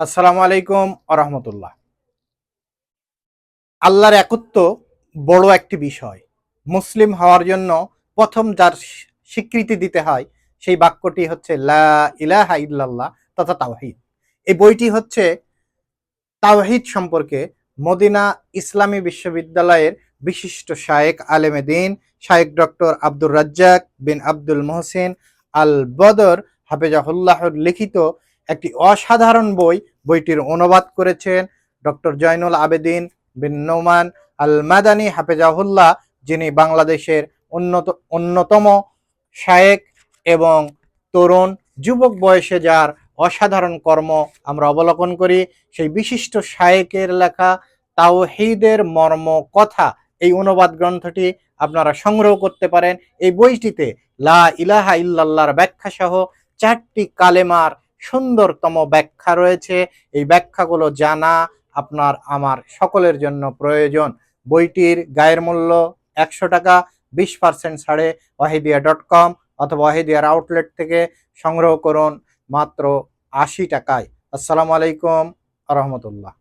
আসসালামু আলাইকুম আরহামতুল্লাহ আল্লাহর একত্ব বড় একটি বিষয়। মুসলিম হওয়ার জন্য প্রথম যার স্বীকৃতি দিতে হয় সেই বাক্যটি হচ্ছে লা ইলাহা ইল্লাল্লাহ তথা তাওহিদ। এই বইটি হচ্ছে তাওহিদ সম্পর্কে মদিনা ইসলামী বিশ্ববিদ্যালয়ের বিশিষ্ট শায়েক আলেমে দিন, শায়েক doctor Abdur Razzaq bin Abdul Mohsin al Badr হাফেজাহুল্লাহর লিখিত একটি অসাধারণ বই বইটির অনুবাদ করেছেন ডক্টর জয়নুল আবেদিন বিন নোমান আল মাদানী হাফেজাহুল্লাহ, যিনি বাংলাদেশের উন্নত, অন্যতম শায়েক এবং তরুণ যুবক বয়সে যার অসাধারণ কর্ম আমরা অবলোকন করি, সেই বিশিষ্ট শায়েকের লেখা তাওহিদের মর্ম কথা এই অনুবাদ গ্রন্থটি আপনারা সংগ্রহ করতে পারেন। এই বইটিতে লা ইলাহা ইল্লাল্লাহর ব্যাখ্যা সহ চারটি কালেমার সুন্দরতম ব্যাখ্যা রয়েছে। এই ব্যাখ্যাগুলো জানা আপনার আমার সকলের জন্য প্রয়োজন। বইটির গায়ের মূল্য একশো টাকা, বিশ পার্সেন্ট ছাড়ে ওয়াহিদিয়া ডট কম অথবা ওয়াহিদিয়ার আউটলেট থেকে সংগ্রহ করুন মাত্র আশি টাকায়। আসসালামু আলাইকুম রহমতুল্লাহ।